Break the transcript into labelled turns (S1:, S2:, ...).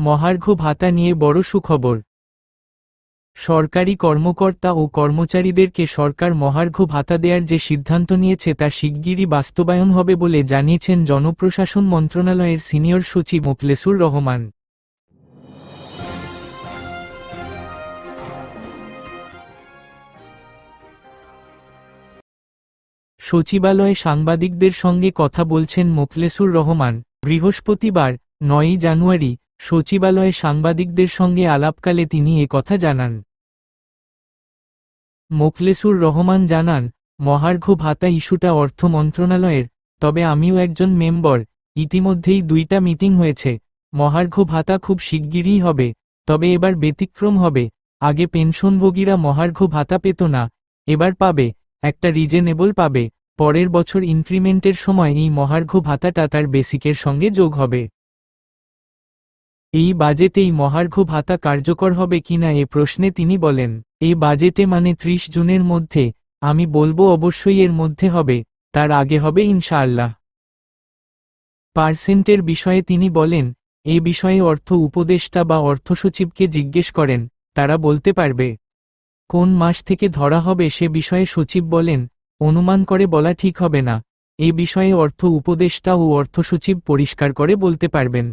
S1: মহার্ঘ ভাতা নিয়ে বড় সুখবর। সরকারি কর্মকর্তা ও কর্মচারীদেরকে সরকার মহার্ঘ ভাতা দেওয়ার যে সিদ্ধান্ত নিয়েছে তা শিগগিরই বাস্তবায়ন হবে বলে জানিয়েছেন জনপ্রশাসন মন্ত্রণালয়ের সিনিয়র সচিব মোখলেসুর রহমান। সচিবালয়ে সাংবাদিকদের সঙ্গে কথা বলছেন মোখলেসুর রহমান। বৃহস্পতিবার, নয়ই জানুয়ারি সচিবালয়ে সাংবাদিকদের সঙ্গে আলাপকালে তিনি কথা জানান। মোখলেসুর রহমান জানান, মহার্ঘ ভাতা ইস্যুটা অর্থ মন্ত্রণালয়ের, তবে আমিও একজন মেম্বর, ইতিমধ্যেই দুইটা মিটিং হয়েছে, মহার্ঘ ভাতা খুব শিগগিরই হবে, তবে এবার ব্যতিক্রম হবে, আগে পেনশনভোগীরা মহার্ঘ ভাতা পেত না, এবার পাবে, একটা রিজনেবল পাবে, পরের বছর ইনক্রিমেন্টের সময় এই মহার্ঘ ভাতাটা তার বেসিকের সঙ্গে যোগ হবে। এই বাজেটেই মহার্ঘ ভাতা কার্যকর হবে কিনা এ প্রশ্নে তিনি বলেন এই বাজেটে মানে ত্রিশ জুনের মধ্যে, আমি বলব অবশ্যই এর মধ্যে হবে, তার আগে হবে ইনশাআল্লাহ। পার্সেন্টের বিষয়ে তিনি বলেন, এ বিষয়ে অর্থ উপদেষ্টা বা অর্থসচিবকে জিজ্ঞেস করেন, তারা বলতে পারবে। কোন মাস থেকে ধরা হবে সে বিষয়ে সচিব বলেন, অনুমান করে বলা ঠিক হবে না। এ বিষয়ে অর্থ উপদেষ্টা ও অর্থসচিব পরিষ্কার করে বলতে পারবেন।